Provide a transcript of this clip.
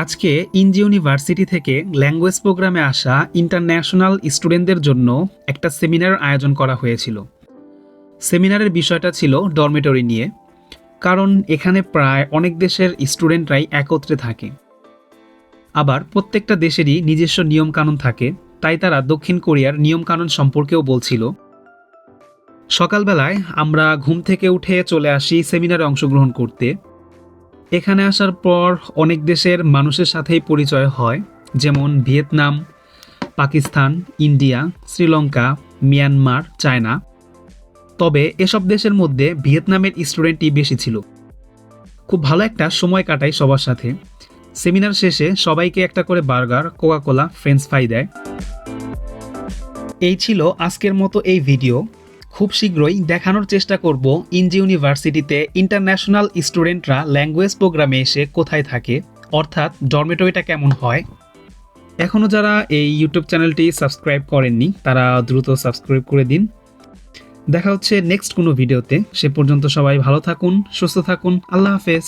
আজকে ইনজি ইউনিভার্সিটি থেকে ল্যাঙ্গুয়েজ প্রোগ্রামে আসা ইন্টারন্যাশনাল স্টুডেন্টদের জন্য একটা সেমিনার আয়োজন করা হয়েছিল। সেমিনারের বিষয়টা ছিল ডরমেটরি নিয়ে, কারণ এখানে প্রায় অনেক দেশের স্টুডেন্টরাই একত্রে থাকে। আবার প্রত্যেকটা দেশেরই নিজস্ব নিয়মকানুন থাকে, তাই তারা দক্ষিণ কোরিয়ার নিয়মকানুন সম্পর্কেও বলছিল। সকালবেলায় আমরা ঘুম থেকে উঠে চলে আসি সেমিনারে অংশগ্রহণ করতে। এখানে আসার পর অনেক দেশের মানুষের সাথেই পরিচয় হয়, যেমন Vietnam, Pakistan, India, Sri Lanka, Myanmar, China. তবে এসব দেশের মধ্যে ভিয়েতনামের স্টুডেন্টই বেশি ছিল। খুব ভালো একটা সময় কাটাই সবার সাথে। সেমিনার শেষে সবাইকে একটা করে বার্গার, কোকাকোলা, ফ্রেঞ্চ ফ্রাই দেয়। এই ছিল আজকের মতো এই ভিডিও। খুব শীঘ্রই দেখানোর চেষ্টা করব ইনজি ইউনিভার্সিটিতে ইন্টারন্যাশনাল স্টুডেন্টরা ল্যাঙ্গুয়েজ প্রোগ্রামে এসে কোথায় থাকে, অর্থাৎ ডরমেটরিটা কেমন হয়। এখনও যারা এই ইউটিউব চ্যানেলটি সাবস্ক্রাইব করেননি, তারা দ্রুত সাবস্ক্রাইব করে দিন। দেখা হচ্ছে নেক্সট কোনো ভিডিওতে। সে পর্যন্ত সবাই ভালো থাকুন, সুস্থ থাকুন। আল্লাহ হাফেজ।